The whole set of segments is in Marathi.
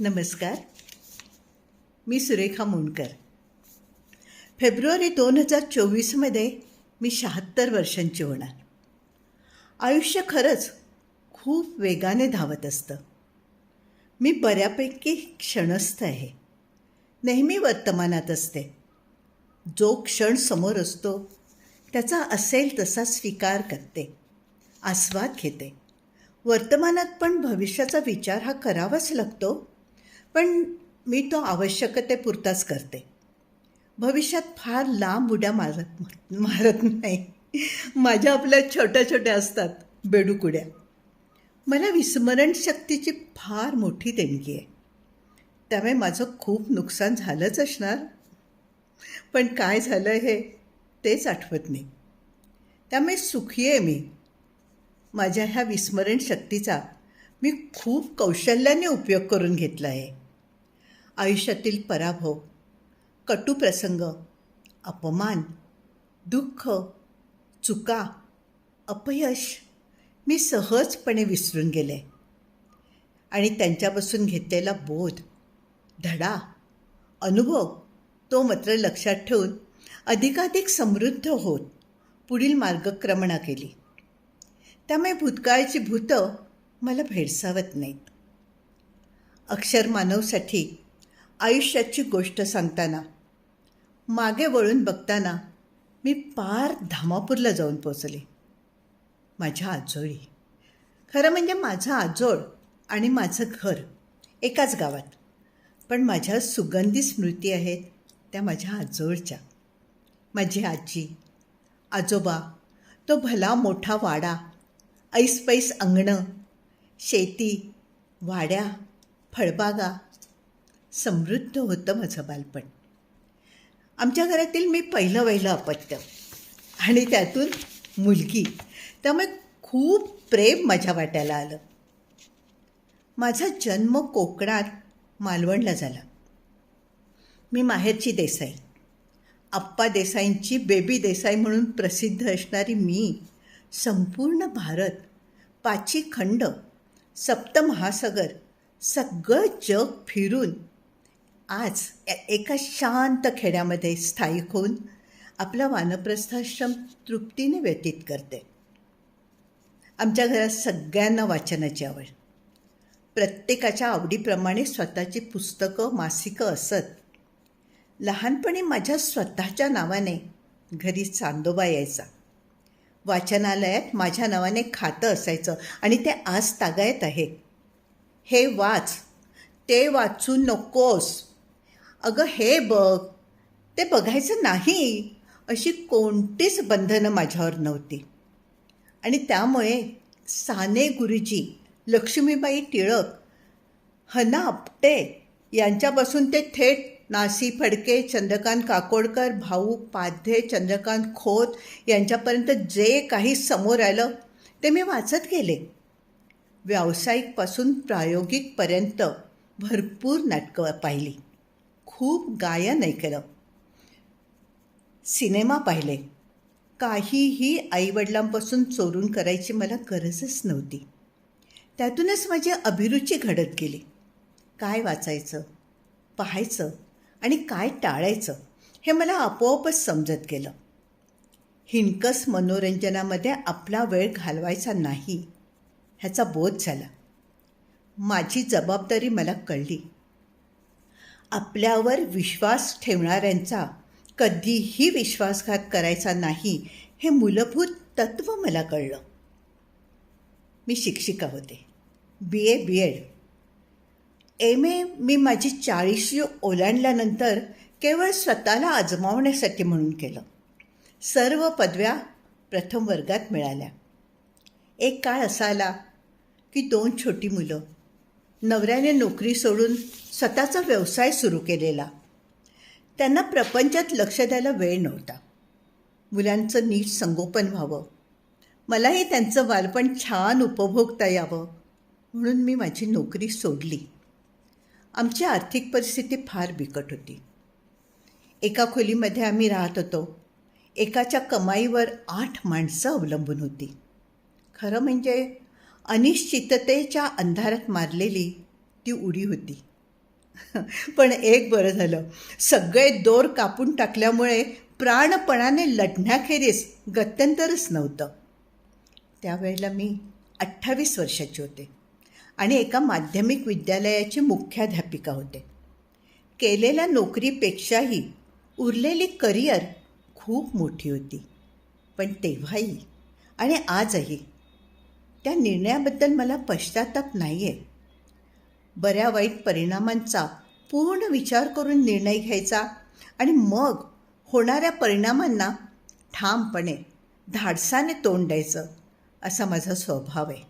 नमस्कार. मी सुरेखा मुंडकर फेब्रुवारी दोन हजार चोवीसमध्ये मी शहात्तर वर्षांची होणार. आयुष्य खरंच खूप वेगाने धावत असतं. मी बऱ्यापैकी क्षणस्थ आहे. नेहमी वर्तमानात असते. जो क्षण समोर असतो त्याचा असेल तसा स्वीकार करते आस्वाद घेते. वर्तमानात पण भविष्याचा विचार हा करावाच लागतो. पण मी तो आवश्यकतेपुरताच करते. भविष्यात फार लांब उड्या मारत मारत नाही. माझ्या आपल्या छोट्या छोट्या असतात बेडूकुड्या. मला विस्मरण शक्तीची फार मोठी देणगी आहे. त्यामुळे माझं खूप नुकसान झालंच असणार. पण काय झालं हे तेच आठवत नाही. त्यामुळे सुखी आहे मी. माझ्या ह्या विस्मरण शक्तीचा मी खूप कौशल्याने उपयोग करून घेतला आहे. आयुष्यातील पराभव कटुप्रसंग अपमान दुःख चुका अपयश मी सहजपणे विसरून गेले. आणि त्यांच्यापासून घेतलेला बोध धडा अनुभव तो मात्र लक्षात ठेवून अधिकाधिक समृद्ध होत पुढील मार्गक्रमणा केली. त्यामुळे भूतकाळाची भूतं मला भेडसावत नाहीत. अक्षर मानवसाठी आयुष्याची गोष्ट सांगताना मागे वळून बघताना मी पार धामापूरला जाऊन पोचले माझ्या आजोळी. खरं म्हणजे माझं आजोळ आणि माझं घर एकाच गावात. पण माझ्या सुगंधी स्मृती आहेत त्या माझ्या आजोळच्या. माझी आजी आजोबा तो भला मोठा वाडा ऐसपैस अंगणं शेती वाड्या फळबागा समृद्ध होतं माझं बालपण. आमच्या घरातील मी पहिलं वहिलं अपत्य. आणि त्यातून मुलगी. त्यामुळे खूप प्रेम माझ्या वाट्याला आलं. माझा जन्म कोकणात मालवणला झाला. मी माहेरची देसाई. आप्पा देसाईंची बेबी देसाई म्हणून प्रसिद्ध असणारी मी संपूर्ण भारत पाची खंड सप्तमहासागर सगळं जग फिरून आज एका शांत खेड्यामध्ये स्थायिक होऊन आपला वानप्रस्थाश्रम तृप्तीने व्यतीत करते. आमच्या घरात सगळ्यांना वाचनाची आवड. प्रत्येकाच्या आवडीप्रमाणे स्वतःची पुस्तकं मासिकं असत. लहानपणी माझ्या स्वतःच्या नावाने घरी चांदोबा यायचा. वाचनालयात माझ्या नावाने खातं असायचं आणि ते आज तागायत आहे. हे वाच. ते वाचू नकोस. अगं हे बघ ते बघायचं नाही अशी कोणतीच बंधनं माझ्यावर नव्हती. आणि त्यामुळे साने गुरुजी लक्ष्मीबाई टिळक हना आपटे यांच्यापासून ते थेट नासी फडके चंद्रकांत काकोडकर भाऊ पाध्ये चंद्रकांत खोत यांच्यापर्यंत जे काही समोर आलं ते मी वाचत गेले. व्यावसायिकपासून प्रायोगिकपर्यंत भरपूर नाटकं पाहिली. खूप गायन ऐकलं सिनेमा पाहिले. काहीही आईवडिलांपासून चोरून करायची मला गरजच नव्हती. त्यातूनच माझी अभिरुची घडत गेली. काय वाचायचं पाहायचं आणि काय टाळायचं हे मला आपोआपच समजत गेलं. हिणकस मनोरंजनामध्ये आपला वेळ घालवायचा नाही ह्याचा बोध झाला. माझी जबाबदारी मला कळली. आपल्यावर विश्वास ठेवणाऱ्यांचा कधीही विश्वासघात करायचा नाही हे मूलभूत तत्त्व मला कळलं. मी शिक्षिका होते. बी A B Ed M A मी माझी चाळीशी ओलांडल्यानंतर केवळ स्वतःला आजमावण्यासाठी म्हणून केलं. सर्व पदव्या प्रथम वर्गात मिळाल्या. एक काळ असा आला की दोन छोटी मुलं नवऱ्याने नोकरी सोडून स्वतःचा व्यवसाय सुरू केलेला. त्यांना प्रपंचात लक्ष द्यायला वेळ नव्हता. मुलांचं नीट संगोपन व्हावं. मलाही त्यांचं बालपण छान उपभोगता यावं म्हणून मी माझी नोकरी सोडली. आमची आर्थिक परिस्थिती फार बिकट होती. एका खोलीमध्ये आम्ही राहत होतो. एकाच्या कमाईवर आठ माणसं अवलंबून होती. खरं म्हणजे अनिश्चिततेच्या अंधारात मारलेली ती उडी होती. पण एक बरं झालं. सगळे दोर कापून टाकल्यामुळे प्राणपणाने लढण्याखेरीज गत्यंतरच नव्हतं. त्यावेळेला मी अठ्ठावीस वर्षाची होते आणि एका माध्यमिक विद्यालयाची मुख्याध्यापिका होते. केलेल्या नोकरीपेक्षाही उरलेली करिअर खूप मोठी होती. पण तेव्हाही आणि आजही त्या निर्णयाबद्दल मला पश्चाताप नाही आहे बऱ्या वाईट परिणामांचा पूर्ण विचार करून निर्णय घ्यायचा आणि मग होणाऱ्या परिणामांना ठामपणे धाडसाने तोंड द्यायचं असा माझा स्वभाव आहे.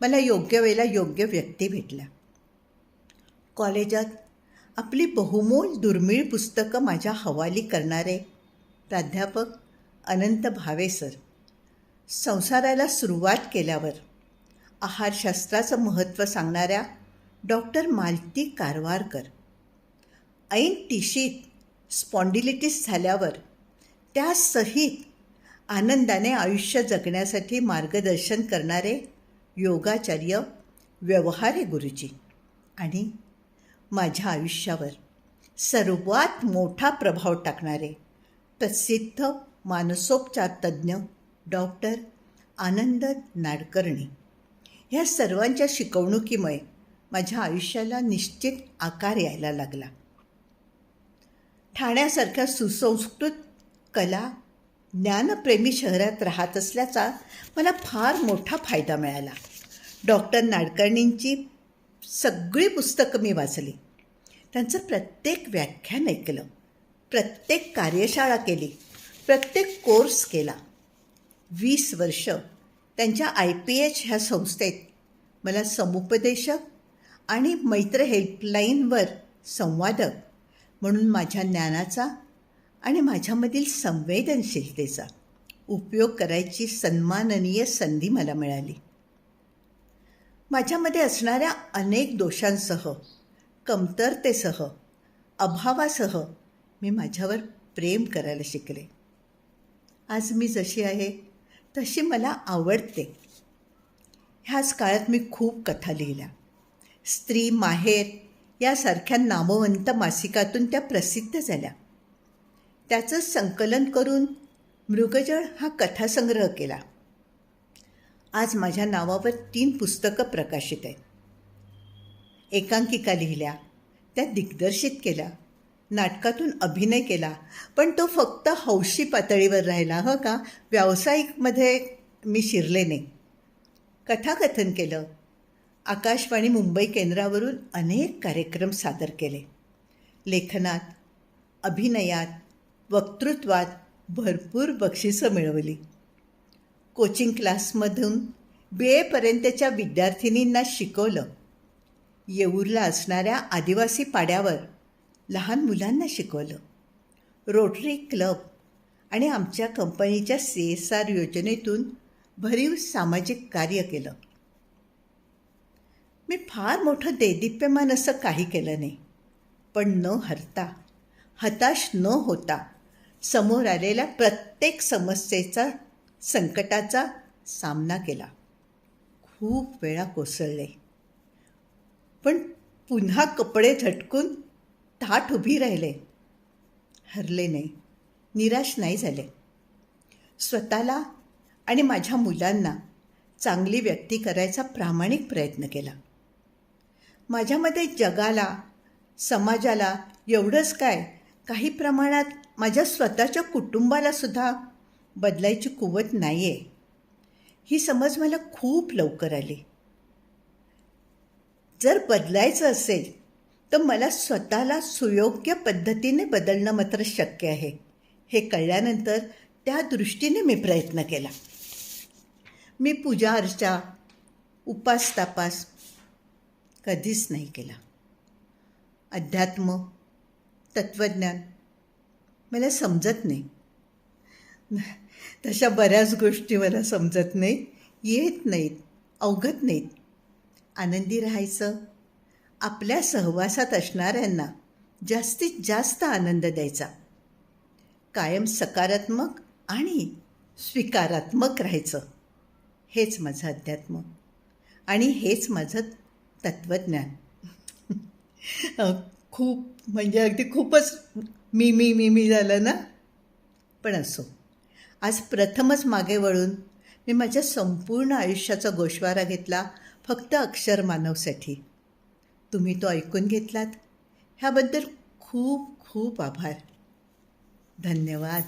मला योग्य वेळेला योग्य व्यक्ती भेटल्या. कॉलेजात आपली बहुमोल दुर्मिळ पुस्तकं माझ्या हवाली करणारे प्राध्यापक अनंत भावे सर. संसाराला सुरुवात केल्यावर आहारशास्त्राचं महत्त्व सांगणाऱ्या डॉक्टर मालती कारवारकर ऐन टिशीत स्पॉन्डिलिटिस झाल्यावर त्यासहित आनंदाने आयुष्य जगण्यासाठी मार्गदर्शन करणारे योगाचार्य व्यवहारे गुरुजी. आणि माझ्या आयुष्यावर सर्वात मोठा प्रभाव टाकणारे प्रसिद्ध मानसोपचार तज्ज्ञ डॉक्टर आनंद नाडकर्णी. ह्या सर्वांच्या शिकवणुकीमुळे माझ्या आयुष्याला निश्चित आकार यायला लागला. ठाण्यासारख्या सुसंस्कृत कला ज्ञानप्रेमी शहरात राहत असल्याचा मला फार मोठा फायदा मिळाला. डॉक्टर नाडकर्णींची सगळी पुस्तकं मी वाचली. त्यांचं प्रत्येक व्याख्यान ऐकलं. प्रत्येक कार्यशाळा केली. प्रत्येक कोर्स केला. वीस वर्ष त्यांच्या आय पी एच ह्या संस्थेत मला समुपदेशक आणि मैत्र हेल्पलाईनवर संवादक म्हणून माझ्या ज्ञानाचा आणि माझ्यामधील संवेदनशीलतेचा उपयोग करायची सन्माननीय संधी मला मिळाली. माझ्यामध्ये असणाऱ्या अनेक दोषांसह कमतरतेसह अभावासह मी माझ्यावर प्रेम करायला शिकले. आज मी जशी आहे तशी मला आवडते. ह्याच काळात मी खूप कथा लिहिल्या. स्त्री माहेर यासारख्या नामवंत मासिकातून त्या प्रसिद्ध झाल्या. त्याचं संकलन करून मृगजळ हा कथासंग्रह केला. आज माझ्या नावावर तीन पुस्तकं प्रकाशित आहेत. एकांकिका लिहिल्या त्या दिग्दर्शित केल्या नाटकातून अभिनय केला. पण तो फक्त हौशी पातळीवर राहिला ह का? व्यावसायिकमध्ये मी शिरले नाही. कथाकथन केलं. आकाशवाणी मुंबई केंद्रावरून अनेक कार्यक्रम सादर केले. लेखनात अभिनयात वक्तृत्वात भरपूर बक्षिसं मिळवली. कोचिंग क्लासमधून बी एपर्यंतच्या विद्यार्थिनींना शिकवलं. येऊरला असणाऱ्या आदिवासी पाड्यावर लहान मुलांना शिकवलं. रोटरी क्लब आणि आमच्या कंपनीच्या सी एस आर योजनेतून भरीव सामाजिक कार्य केलं. मी फार मोठं देदीप्यमान असं काही केलं नाही. पण न हरता हताश न होता समोर आलेल्या प्रत्येक समस्येचा संकटाचा सामना केला. खूप वेळा कोसळले. पण पुन्हा कपडे झटकून ताट उभी राहिले. हरले नाही. निराश नाही झाले. स्वतःला आणि माझ्या मुलांना चांगली व्यक्ती करायचा प्रामाणिक प्रयत्न केला. माझ्यामध्ये जगाला समाजाला एवढंच काय काही प्रमाणात माझ्या स्वतःच्या कुटुंबालासुद्धा बदलायची कुवत नाही आहे ही समज मला खूप लवकर आली. जर बदलायचं असेल तर मला स्वतःला सुयोग्य पद्धतीने बदलणं मात्र शक्य आहे. हे कळल्यानंतर त्या दृष्टीने मी प्रयत्न केला. मी पूजा अर्चा उपास तापास कधीच नाही केला. अध्यात्म तत्त्वज्ञान मला समजत नाही. तशा बऱ्याच गोष्टी मला समजत नाही. येत नाहीत अवगत नाहीत. आनंदी राहायचं आपल्या सहवासात असणाऱ्यांना जास्तीत जास्त आनंद द्यायचा. कायम सकारात्मक आणि स्वीकारात्मक राहायचं. हेच माझं अध्यात्म. आणि हेच माझं तत्त्वज्ञान. खूप म्हणजे अगदी खूपच मी मी मी मी झालं ना? पण असो. आज प्रथमच मागे वळून मी माझ्या संपूर्ण आयुष्याचा गोशवारा घेतला फक्त अक्षर मानवसाठी. तुम्ही तो ऐकून घेतलात? ह्याबद्दल खूप खूप आभार. धन्यवाद.